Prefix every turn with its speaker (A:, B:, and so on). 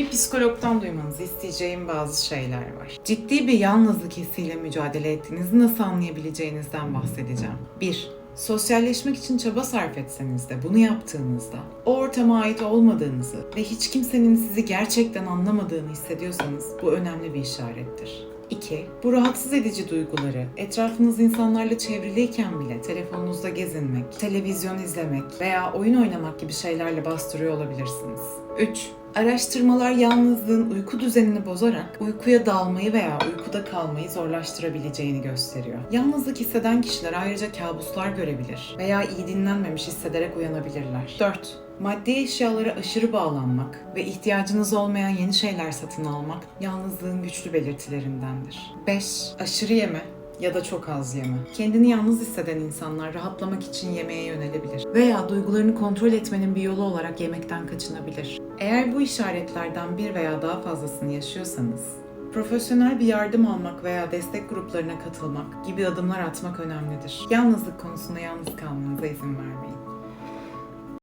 A: Bir psikologdan duymanızı isteyeceğim bazı şeyler var. Ciddi bir yalnızlık hissiyle mücadele ettiğinizi nasıl anlayabileceğinizden bahsedeceğim. 1. Sosyalleşmek için çaba sarf etseniz de bunu yaptığınızda o ortama ait olmadığınızı ve hiç kimsenin sizi gerçekten anlamadığını hissediyorsanız bu önemli bir işarettir. 2. Bu rahatsız edici duyguları etrafınız insanlarla çevriliyken bile telefonunuzda gezinmek, televizyon izlemek veya oyun oynamak gibi şeylerle bastırıyor olabilirsiniz. 3. Araştırmalar yalnızlığın uyku düzenini bozarak uykuya dalmayı veya uykuda kalmayı zorlaştırabileceğini gösteriyor. Yalnızlık hisseden kişiler ayrıca kabuslar görebilir veya iyi dinlenmemiş hissederek uyanabilirler. 4. Maddi eşyalara aşırı bağlanmak ve ihtiyacınız olmayan yeni şeyler satın almak yalnızlığın güçlü belirtilerindendir. 5. Aşırı yeme ya da çok az yeme. Kendini yalnız hisseden insanlar rahatlamak için yemeğe yönelebilir veya duygularını kontrol etmenin bir yolu olarak yemekten kaçınabilir. Eğer bu işaretlerden bir veya daha fazlasını yaşıyorsanız, profesyonel bir yardım almak veya destek gruplarına katılmak gibi adımlar atmak önemlidir. Yalnızlık konusunda yalnız kalmanıza izin vermeyin.